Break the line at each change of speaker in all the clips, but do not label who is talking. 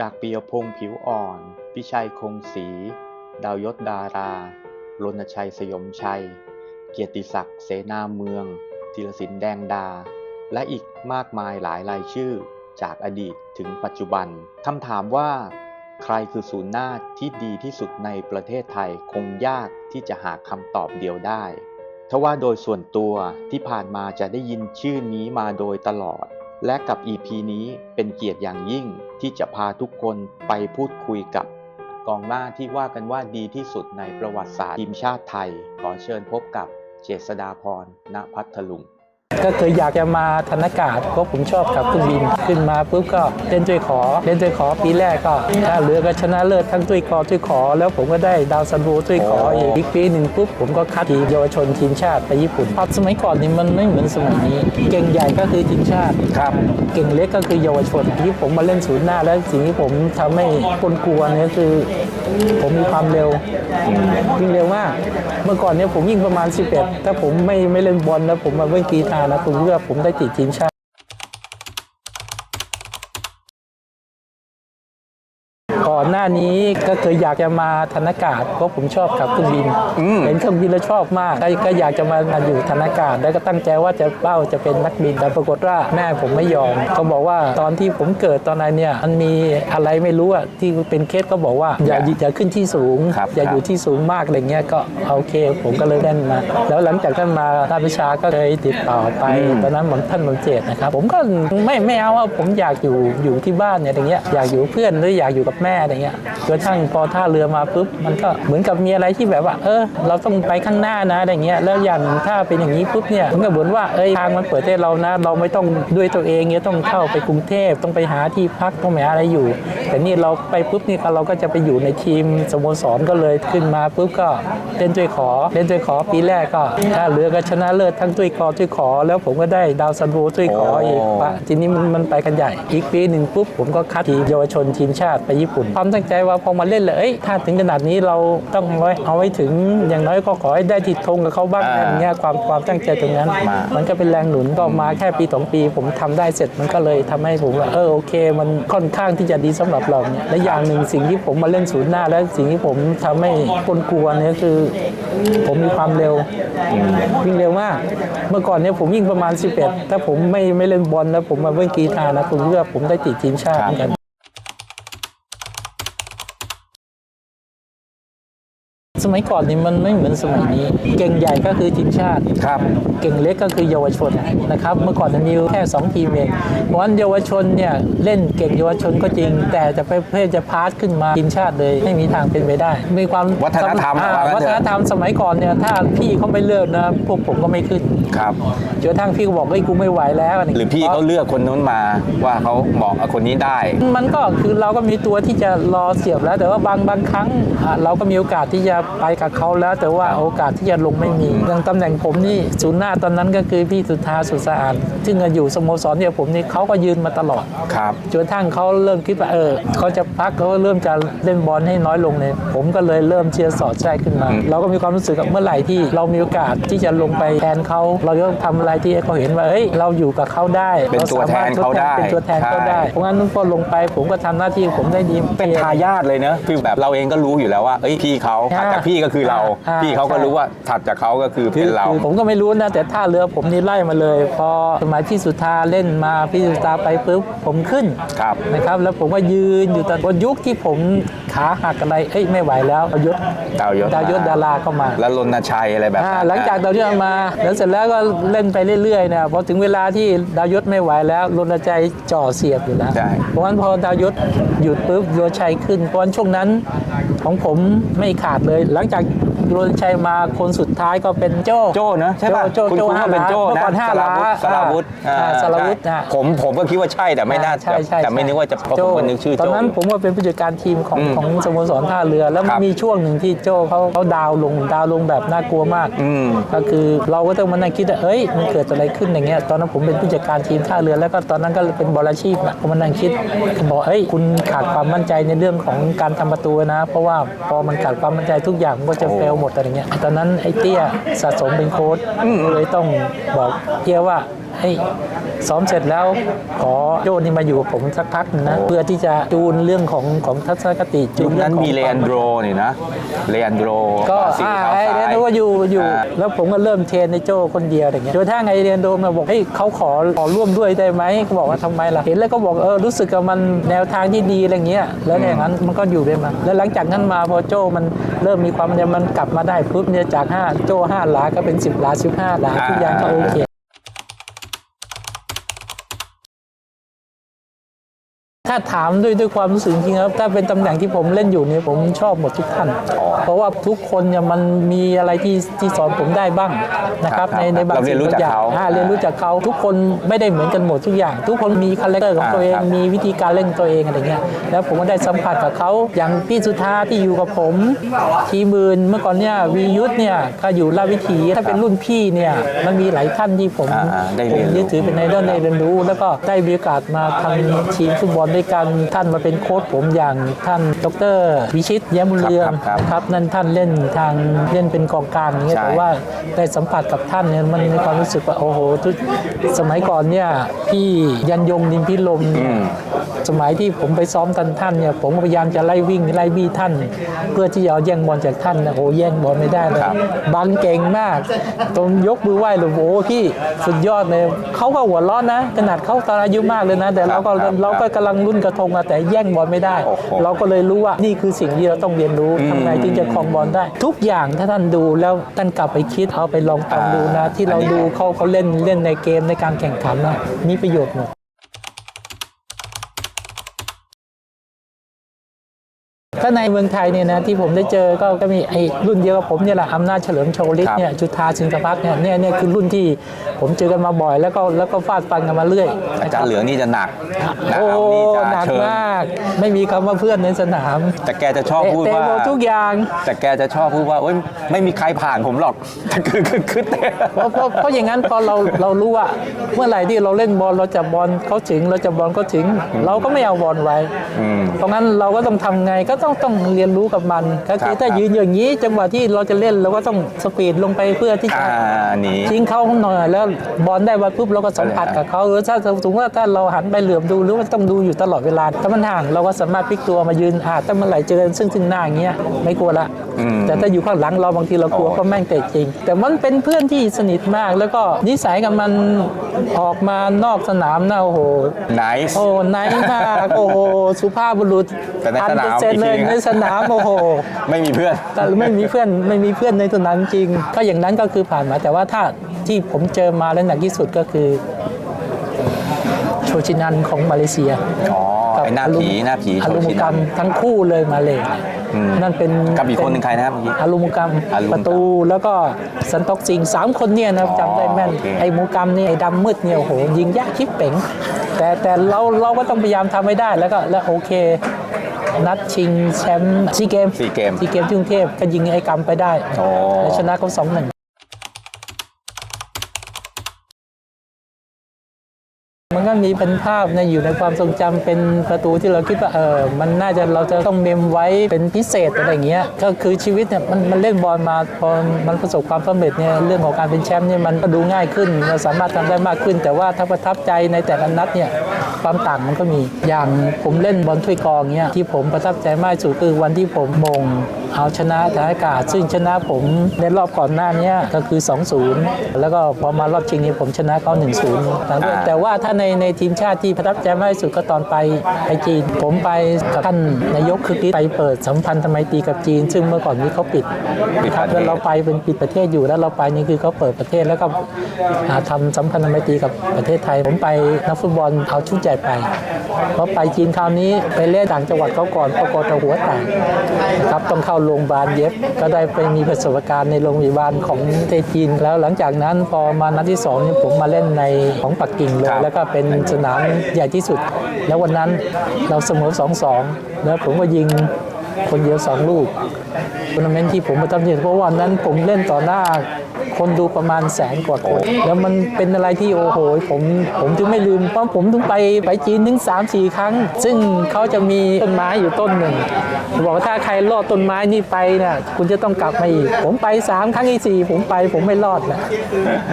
จากปียพงษ์ผิวอ่อน พิชัยคงศรีดาวยศดารารณชัยสยมชัย เกียรติศักดิ์เสนาเมืองธีรศิลป์แดงดา และอีกมากมายหลายรายชื่อ จากอดีตถึงปัจจุบันคำถามว่า ใครคือศูนย์หน้าที่ดีที่สุดในประเทศไทยคงยากที่จะหาคำตอบเดียวได้ทว่าโดยส่วนตัวที่ผ่านมาจะได้ยินชื่อนี้มาโดยตลอด และกับ EP นี้เป็นเกียรติอย่างยิ่ง ที่จะพาทุกคนไปพูดคุยกับกองหน้าที่ว่ากันว่าดีที่สุดในประวัติศาสตร์ทีมชาติไทย ขอเชิญพบกับเจษดาพรณพัทลุง
ก็เคยอยากจะมาธนากาศเพราะผมชอบขับเครื่องบินขึ้นมาปุ๊บก็เล่นด้วยขอเล่นด้วยขอปีแรกก็ถ้าเรือก็ชนะเลิศทั้งด้วยกอด้วยขอ แล้วผมก็ได้ดาวซันโวด้วยขออีกอีกปีหนึ่งปุ๊บผมก็คัดทีมเยาวชนทีมชาติไปญี่ปุ่นเพราะสมัยก่อนนี่มันไม่เหมือนสมัยนี้ เก่งใหญ่ก็คือทีมชาติ
ครับ
เก่งเล็กก็คือเยาวชนที่ผมมาเล่นศูนย์หน้าแล้วสิ่งที่ผมทำให้คนกลัวเนี่ยคือ ผมมีความเร็ววิ่งเร็วมาก เมื่อก่อนเนี่ยผมวิ่งประมาณ 11 ถ้าผมไม่ไม่เล่นบอลแล้วผมมาเล่นกีตาร์นะผมเลือผมได้ติดทีมชาติ ก่อ นหน้านี้ก็เคยอยากจะมาธนากาศเพราะผมชอบขับเครื่องบิน
อืม
เห็นเครื่องบินแล้วชอบมากก็ก็อยากจะมาอยู่ธนากาศแล้วก็ตั้งใจว่าจะเป้าจะเป็นนักบินแต่ปรากฏว่าแม่ผมไม่ยอมเขาบอกว่าตอนที่ผมเกิดตอนนั้นเนี่ยมันมีอะไรไม่รู้อะที่เป็นเคสก็บอกว่าอย่าอย่าขึ้นที่สูง
ครับ
อย่าอยู่ที่สูงมากอะไรเงี้ยก็โอเค ผมก็เลยเล่นมา แล้วหลังจากท่านมาราชวิชาก็เคยติดต่อไปตอนนั้นผมท่านหมอเจตนะครับผมก็ไม่ไม่เอาว่าผมอยากอยู่อยู่ที่บ้านเนี่ยอย่างเงี้ยอยากอยู่กับเพื่อนหรืออยากอยู่กับแม่อะไรเงี้ยจนกระทั่งพอท่าเรือมาปุ๊บมันก็เหมือนกับมีอะไรที่แบบว่า เออ เราต้องไปข้างหน้านะอะไรเงี้ยแล้วอย่างถ้าเป็นอย่างนี้ปุ๊บเนี่ยมันก็เหมือนว่าเอ้ยทางมันเปิดให้เรานะ เราไม่ต้องด้วยตัวเองเนี่ยต้องเข้าไปกรุงเทพต้องไปหาที่พักต้องไปหาอะไรอยู่ แต่นี่เราไปปุ๊บนี่เราก็จะไปอยู่ในทีมสโมสรก็เลยขึ้นมาปุ๊บก็เล่นด้วยขอเล่นด้วยขอปีแรกก็ถ้าเรือก็ชนะเลิศทั้งด้วยกอด้วยขอ แล้วผมก็ได้ดาวซันโวด้วยขออีกปะทีนี้มันมันไปกันใหญ่อีกปีหนึ่งปุ๊บผมก็คัดทีมเยาวชนทีมชาติไปญี่ปุ่นความตั้งใจว่าพอมาเล่นเลยเอ้ยถ้าถึงขนาดนี้เราต้องเอาไว้เอาไว้ถึงอย่างน้อยก็ขอให้ได้ติดธงกับเขาบ้าง
อ่า
อย่างเงี้ยความความตั้งใจตรงนั้น
มา
มันก็เป็นแรงหนุนก็มาแค่ปีสองปี ผมทำได้เสร็จมันก็เลยทำให้ผมว่าเออโอเค มันค่อนข้างที่จะดีสำหรับเราเนี่ยและอย่างหนึ่งสิ่งที่ผมมาเล่นศูนย์หน้า และสิ่งที่ผมทำให้คนกลัวเนี่ยคือ ผมมีความเร็ววิ่งเร็วมาก เมื่อก่อนเนี่ยผมวิ่งประมาณ 11 ถ้าผมไม่ไม่เล่นบอลแล้วผมมาเล่นกีตาร์นะผมเลือกผมได้ติดทีมชาติเหมือนกัน สมัยก่อนนี่มันไม่เหมือนสมัยนี้ เก่งใหญ่ก็คือทีมชาติ
ครับ
เก่งเล็กก็คือเยาวชนนะครับ เมื่อก่อนจะมีแค่ 2 ทีมเอง เพราะฉะนั้นเยาวชนเนี่ยเล่นเก่งเยาวชนก็จริง แต่จะไปเพื่อจะพาสขึ้นมาทีมชาติเลยไม่มีทางเป็นไปได้ มีความ
วัฒนธรรม
อ่า
ว่างั้นเถอะ
วัฒนธรรมสมัยก่อนเนี่ยถ้าพี่เขาไม่เลิกนะพวกผมก็ไม่ขึ้น
ครับ
จนกระทั่งพี่ก็บอกเฮ้ยกูไม่ไหวแล้วะไห
รือพี่เขาเลือกคนนู้นมาว่าเขาเหมาะกับคนนี้ได้
มันก็คือเราก็มีตัวที่จะรอเสียบแล้ว แต่ว่าบางบางครั้งอะเราก็มีโอกาสที่จะไปกับเขาแล้วแต่ว่าโอกาสที่จะลงไม่มีอย่างตำแหน่งผมนี่ศูนย์หน้าตอนนั้นก็คือพี่สุธาสุดสะอาดซึ่งอยู่สโมสรเนี่ยผมนี่เขาก็ยืนมาตลอด
ครับ
จนกระทั่งเขาเริ่มคิดว่าเออเขาจะพักเขาเริ่มจะเล่นบอลให้น้อยลงเลยผมก็เลยเริ่มเชียร์สอดแทรกขึ้นมา เราก็มีความรู้สึกว่าเมื่อไหร่ที่เรามีโอกาสที่จะลงไปแทนเขาเราจะต้องทำอะไรที่ให้เขาเห็นว่าเฮ้ยเราอยู่กับเขาได้
เป็นตัวแทนเขาได้
เป็นตัวแทนเขาได้
ใช่
เพราะงั้นพอลงไปผมก็ทำหน้าที่ของผมได้ดี
เป็นทายาทเลยเนอะคือแบบเราเองก็รู้อยู่แล้วว่าเอ้ยพี่เขาถัดจากพี่ก็คือเรา
อ่า
พี่เขาก็
ใช่
รู้ว่าถัดจากเขาก็คือ
คื
เป็นเรา
คือผมก็ไม่รู้นะแต่ท่าเรือผมนี่ไล่มาเลย พอสมัยพี่สุธาเล่นมาพี่สุธาไปปุ๊บผมขึ้น
ครับ
นะครับ แล้วผมก็ยืนอยู่ตอนยุคที่ผม ขาหักอะไรเอ้ยไม่ไหวแล้วเอายศ
ดาวยศ
ดาวยศดาราเข้ามา
แล้วรณชัยอะไรแบบ
อ่า
นั้น
หลังจากดาวยศมาแล้วเสร็จแล้วก็เล่นไปเรื่อยๆนะพอถึงเวลาที่ดาวยศไม่ไหวแล้วรณชัยจ่อเสียบอยู่แล้ว
ใช่
เพราะฉะนั้นพอดาวยศหยุดปุ๊บโยชัยขึ้นเพราะฉะนั้นช่วงนั้นของผมไม่ขาดเลย หลังจากโรนชัยมาคนสุดท้ายก็เป็นโจ้
โจ้นะใช่ป่ะ
โจ้
คุณ
โจ้
คุณ
ห้า
ว่าเป็น
ล้าน
โจ้
เมื่อ
นะ
ก่อนห้าล้าน
สราวุธ
อ่า
อ่า
สารวุฒิ
ใช่
อะ
ผมผมก็คิดว่าใช่แต่ไม่น่า
ใช่ใช่
แต่ไม่นึกว่าจะเพราะ
โจ้
ผมก็นึกชื่อ
ตอน
โจ้
นั้นผมว่าเป็นผู้จัดการทีมของ
อืม
ของสโมสรท่าเรือ แล้ว
ค
มั
รั
น
บ
มีช่วงหนึ่งที่โจ้เขาเขาดาวน์ลงดาวน์ลงแบบน่ากลัวมาก
อืม
ก็คือเราก็ต้องมานั่งคิดว่าเอ้ยมันเกิดอะไรขึ้นอย่างเงี้ยตอนนั้นผมเป็นผู้จัดการทีมท่าเรือแล้วก็ตอนนั้นก็เป็นบอลอาชีพนะผมมานั่งคิดบอกเอ้ยคุณขาดความมั่นใจในเรื่องของการทำประตูนะ เพราะว่าพอมันขาดความมั่นใจทุกอย่างมันก็จะเฟลหมดอะไรเงี้ยตอนนั้นไอ้เตี้ยสะสมเป็นโค้ชเลยต้องบอกเตี้ยว่า เฮ้ยซ้อมเสร็จแล้วขอโจนี่มาอยู่กับผมสักพักหนึ่งนะ
โอ้
เพื่อที่จะจูนเรื่องของของทัศนคติจู
ยุ
น
ค
เรื่
นั้
อนงของ
มีเลอันโดรนี่นะเลอันโดร
ก็
สี
อ่า
ขาว
ไอ
ซ้า
เรียน
ย
โดอยู่อยู่
อ่า
แล้วผมก็เริ่มเทรนในโจคนเดียวอะไรเงี้ยจนถ้าไงเรียนโดมาบอกเฮ้ยเขาขอขอร่วมด้วยได้ไหมก็บอกว่าทำไมล่ะเห็นแล้วก็บอกเออรู้สึกกับมันแนวทางที่ดีอะไรเงี้ยแล้วอย่างนั้นมันก็อยู่ได้มาแล้วหลังจากนั้นมาพอโจมันเริ่มมีความเนี่ยมันกลับมาได้ปุ๊บเนี่ยจากห้าโจห้าหลาก็เป็น 10หลา15หลาทุกอย่างก็โอเค ถ้าถามด้วยด้วยความรู้สึกจริงๆครับ ถ้าเป็นตำแหน่งที่ผมเล่นอยู่เนี่ยผมชอบหมดทุกท่าน เพราะว่าทุกคนเนี่ยมันมีอะไรที่ที่สอนผมได้บ้างนะครับ
ครับ
ในในบาง
เราเรียนรู้
สิ่งบางอย่าง
จากเขา
อ่เรียนรู้จากเขาทุกคนไม่ได้เหมือนกันหมดทุกอย่าง ทุกคนมีคาแรคเตอร์ของตัวเอง
อ่าครับ
มีวิธีการเล่นตัวเองอะไรเงี้ยแล้วผมก็ได้สัมผัสกับเขาอย่างพี่สุธาที่อยู่กับผมทีมืนเมื่อก่อนเนี่ยวียุทธเนี่ยก็อยู่ราชวิถีถ้าเป็นรุ่นพี่เนี่ยมันมีหลายท่านที่ผม
อ่าอ่าได้
ผ
เรี
ม
ยนรู้
ยึดถือเป็นไอดอลในเรียนรู้ แล้วก็ได้มีโอกาสมาทำทีมฟุตบอลด้วยกันท่านมาเป็นโค้ชผมอย่างท่านดรวิชิตแย้มบุญเรือง
ครับครับ
นะครับนั่นท่านเล่นทางเล่นเป็นกองกลางอย่างเงี้ย
ใช่
แต่ว่าได้สัมผัสกับท่านเนี่ยมันมีความรู้สึกว่าโอ้โหทุกสมัยก่อนเนี่ยพี่ยันยงนินพิลมเนี่ย สมัยที่ผมไปซ้อมกันท่านเนี่ยผมพยายามจะไล่วิ่งไล่บี้ท่าน เพื่อที่จะเอาแย่งบอลจากท่านนะโอ้แย่งบอลไม่ได้เลย
ครับ
บังเก่งมากตรงยกมือไหว้เลยโอ้พี่สุดยอดเลยเขาก็หัวเร้อนนะ ขนาดเขาตอนอายุมากเลยนะ แต่เราก็
ครับ
เราก็กำลังรุ่นกระทงมาแต่แย่งบอลไม่ได้
โอ้โห
เราก็เลยรู้ว่านี่คือสิ่งที่เราต้องเรียนรู้ทำไงถึงจะครองบอลได้ ทุกอย่างถ้าท่านดูแล้วท่านกลับไปคิดเอาไปลองทำดูนะ
อ่า
ที่เรา
อันนี้
ดูเขาเขาเล่นเล่นในเกมในการแข่งขันนะมีประโยชน์หมด ถ้าในเมืองไทยเนี่ยนะที่ผมได้เจอก็ก็มีไอ้รุ่นเดียวกับผมเนี่ยแหละอำนาจเฉลิมโชลิต
ครับ
เนี่ยจุธาชินกพักเนี่ยเนี่ยเนี่ยคือรุ่นที่ผมเจอกันมาบ่อย แล้วก็แล้วก็ฟาดฟันกันมาเรื่อย
อาจารย์เหลืองนี่จะหนักนะ
โอ้
ครับนี่จะ
หนัก
เชิญ
มาก ไม่มีคำว่าเพื่อนในสนาม
แต่แกจะชอบ
เตะ
พูด
เตะ
ว่า
หมดทุกอย่าง
แต่แกจะชอบพูดว่าเอ้ยไม่มีใครผ่านผมหรอกคือคือคือเตะ
เพราะเพราะเพราะอย่างนั้นพอเราเรารู้ว่าเมื่อไหร่ที่เราเล่นบอลเราจะบอลเขาถึงเราจะบอลเขาถึง เราก็ไม่เอาบอลไว้
อืม
เพราะงั้นเราก็ต้องทำไงก็ต้องต้องเรียนรู้กับมันก็คือ
ครับ
ถ้ายืนอย่างนี้ จังหวะที่เราจะเล่นเราก็ต้องสปีดลงไปเพื่อที่จะ
อ่าหนี
ทิ้งเขาหน่อย แล้วบอลได้มาปุ๊บเราก็สัมผัสกับเขาหรือถ้าสมมติว่าถ้าเราหันไปเหลือบดูหรือว่าต้องดูอยู่ตลอดเวลาถ้ามันห่างเราก็สามารถพลิกตัวมายืนอ่าถ้าเมื่อไหร่เจอซึ่งซึ่งหน้าอย่างเงี้ยไม่กลัวละ
อืม
แต่ถ้าอยู่ข้างหลังเราบางทีเรากลัว
โอ้
เพราะแม่งเตะจริง แต่มันเป็นเพื่อนที่สนิทมากแล้วก็นิสัยกับมันออกมานอกสนามนะโอ้โห
ไนส์
โอ้ไนท์มากโอ้โหสุภาพบุรุษ
แต่ในสนาม
เซนเลย
อีกที
ในสนามโอ้โห
ไม่มีเพื่อน
แต่ไม่มีเพื่อนไม่มีเพื่อนในสนามจริง ก็อย่างนั้นก็คือผ่านมา แต่ว่าถ้าที่ผมเจอมาแล้วหนักที่สุดก็คือโชชินันของมาเลเซีย
อ๋อไอ้หน้าผีหน้าผี
อารุมุกรรม
โชชินัน
ทั้งคู่เลยมาเลย
อืม
นั่นเป็น
กับอีกคนหนึ่งใครนะครับเมื่อกี้
อารุมุกรรม
อารุมุกรรม
ประตูแล้วก็สันตอกสิงห์สามคนเนี่ยนะ
อ๋อ
จำได้แม่น
โอเค
ไอ้มุกรรมเนี่ยไอ้ดำมืดเนี่ยโอ้โหยิงยากคิดเป๋งแต่แต่เราเราก็ต้องพยายามทำให้ได้แล้วก็แล้วโอเค นัดชิงแชมป์ซีเกม
สี่เกม
ซีเกมที่กรุงเทพก็ยิงไอ้กรรมไปได้
โอ้
แล้วชนะเขาสองหนึ่งมันก็มีเป็นภาพในะอยู่ในความทรงจำเป็นประตูที่เราคิดว่าเออมันน่าจะเราจะต้องเมมไว้เป็นพิเศษอะไรอย่างเงี้ยก็คือชีวิตเนี่ยมันมันเล่นบอลมาพอมันประสบความสำเร็จเนี่ยเรื่องของการเป็นแชมป์เนี่ยมันก็ดูง่ายขึ้นเราสามารถทำได้มากขึ้น แต่ว่าถ้าประทับใจในแต่ละนัดเนี่ย ความต่างมันก็มี อย่างผมเล่นบอลถ้วยกองเนี่ยที่ผมประทับใจมากสุดคือวันที่ผมมง เอาชนะทารอากาศ ซึ่งชนะผมในรอบก่อนหน้านี้ก็คือ 2-0 แล้วก็พอมารอบชิงนี้ผมชนะเขา1-0ตามด้วย
อ่า
แต่ว่าถ้าในในทีมชาติที่ประทับใจมากที่สุดก็ตอนไปไปจีน ผมไปกับท่านนายกคือไปเปิดสัมพันธ์ทำไมตีกับจีน ซึ่งเมื่อก่อนนี้เขาปิดครับ
ประเทศ
แล้วเราไปเป็นปิดประเทศอยู่แล้วเราไปนี่คือเขาเปิดประเทศแล้วก็อ่าทำสัมพันธ์ทำไมตีกับประเทศไทย ผมไปนักฟุตบอลเอาชุดใหญ่ไปพอไปจีนคราวนี้ไปเล่นต่างจังหวัดเขาก่อนปรากฏว่าหัวแตกนะครับต้องเข้าโรงพยาบาลเย็บ ก็ได้ไปมีประสบการณ์ในโรงพยาบาลของประเทศจีน แล้วหลังจากนั้นพอมานัดที่สองนี่ผมมาเล่นในของปักกิ่งเลย
ครับ
แล้วก็เป็นสนามใหญ่ที่สุด แล้ววันนั้นเราเสมอสองสองแล้วผมก็ยิงคนเดียวสองลูกทัวร์นาเมนต์ที่ผมประทับใจเพราะวันนั้นผมเล่นต่อหน้า คนดูประมาณแสนกว่าคน แล้วมันเป็นอะไรที่โอ้โห ผมผมถึงไม่ลืม เพราะผมถึงไปไปจีนถึง 3 4 ครั้ง ซึ่งเขาจะมีต้นไม้อยู่ต้นหนึ่ง บอกว่าถ้าใครลอดต้นไม้นี่ไปเนี่ยคุณจะต้องกลับมาอีก ผมไป 3 ครั้งที่สี่ผมไปผมไม่รอดแหละ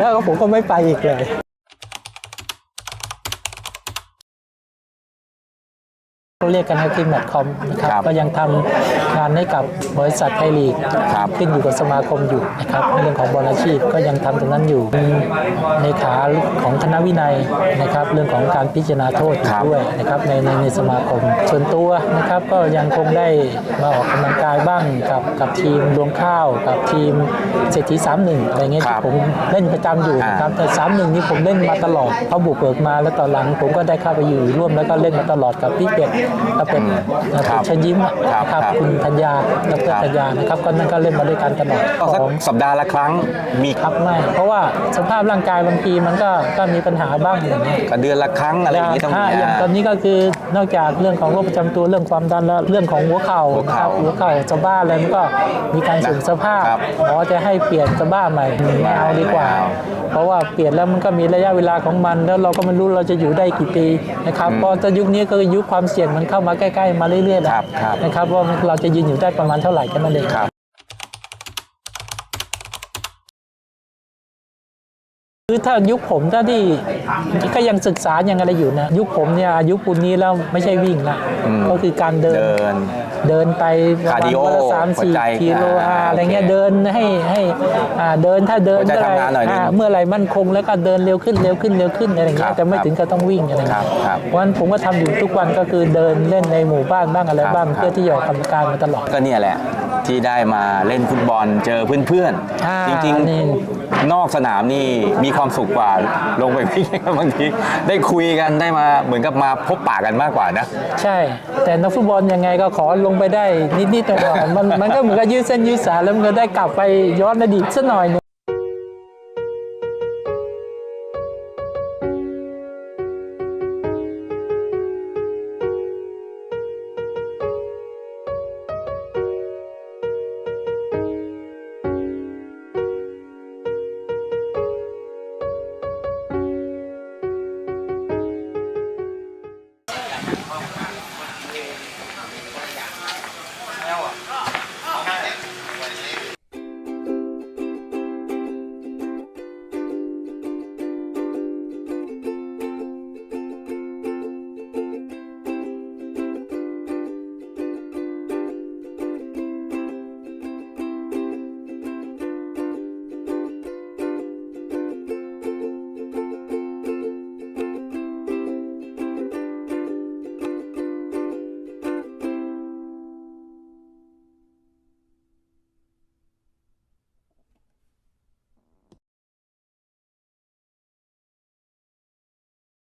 แล้วก็ผมก็ไม่ไปอีกเลย เขาเรียกกันทีมแมทคอมนะครับ
ครับ
ก็ยังทำงานให้กับบริษัทไทยลีก
ครับ
ขึ้นอยู่กับสมาคมอยู่นะครับเรื่องของบอลอาชีพก็ยังทำตรงนั้นอยู่เป็นเลขาของคณะวินัยนะครับ เรื่องของการพิจารณาโทษอยู่
ครับ
ด้วยนะครับในในในสมาคม ส่วนตัวนะครับก็ยังคงได้มาออกกำลังกายบ้างกับกับทีมดวงข้าว กับทีมเศรษฐีสามหนึ่งอะไรเงี้ย
ครั
ที่
บ
ผมเล่นประจำอยู่นะครับแต่สามหนึ่งนี่ผมเล่นมาตลอดเขาบุกเบิกมาแล้วตอนหลังผมก็ได้เข้าไปอยู่ร่วมแล้วก็เล่นมาตลอดกับพี่เป็ดกับเป็ด
ครับ
เป็ดเชิญยิ้มอะ
ครับ
นะครับ
ครับ
คุณธัญญาดรธัญญานะครับก็นั่นก็เล่นมาด้วยกันตลอด
ก็สัก
ของ
สัปดาห์ละครั้งมี
ครับไม่เพราะว่าสภาพร่างกายบางทีมันก็ก็มีปัญหาบ้างอย่างเงี้ย
ก็เดือนละครั้งอะไรอย่างนี้ต้อง
ถ้า
มี
อย่างตอนนี้ก็คือนอกจากเรื่องของโรคประจำตัวเรื่องความดันแล้วเรื่องของหัวเข่า
หัวเข่า
ครับหัวเข่าสะบ้าอะไรมันก็มีการเสื่อมสภาพ
ครับ
หมอจะให้เปลี่ยนสะบ้าใหม่ไม่เอาดีกว่า
ไม่เอา
เพราะว่าเปลี่ยนแล้วมันก็มีระยะเวลาของมัน แล้วเราก็ไม่รู้เราจะอยู่ได้กี่ปีนะครับเพราะจะยุคนี้ก็คือยุคความเสี่ยงมันเข้ามาใกล้ๆมาเรื่อยๆแล้
ครับ
ว
ครับ
นะครับว่าเราจะยืนอยู่ได้ประมาณเท่าไหร่กันนั่นเอง
ครับ
คือถ้ายุคผมถ้าที่ก็ยังศึกษายังอะไรอยู่นะยุคผมเนี่ยอายุปุนนี้แล้วไม่ใช่วิ่งละ
อืม
ก็คือการเดิน
เดิน
เดินไปประ
คาร์
มา
ดิ
ณ
โอ
วันละสาม
หัว
สี่
ใจ
กิโล
อ่า
อ่าอะไรเงี้ย
โอเค
เดินให้ให้อ่าเดินถ้าเดิน
หัวใจ
เมื่อไหร
ทำงานหน่อยหนึ่ง
อ่าเมื่อไหรมั่นคงแล้วก็เดินเร็วขึ้นเร็วขึ้นเร็วขึ้นอะไร
ค
เงี้
รั
ย
บ
แต่ไม่
ครับ
ถึงกับต้องวิ่งอะไร
ครั
เงี้
บ
ย
ครับ
เพราะฉะนั้นผมก็ทำอยู่ทุกวันก็คือเดินเล่นในหมู่บ้านบ้างอะไร
ครับ
บ้าง
ครับ
เพื่อที่จะออกกำลังกายมาตลอด
ก็เนี่ยแหละที่ได้มาเล่นฟุตบอลเจอเพื่อน
อ่า
ๆจริง
นี่
ๆ นอกสนามนี่มีความสุขกว่าลงไปวิ่งบางทีได้คุยกันได้มาเหมือนกับมาพบปะกันมากกว่านะ
ใช่ แต่นักฟุตบอลยังไงก็ขอลงไปได้นิดๆหน่อยๆมันมันก็เหมือนกับยืดเส้นยืดสายแล้วมันก็ได้กลับไปย้อนอดีตสักหน่อยนึง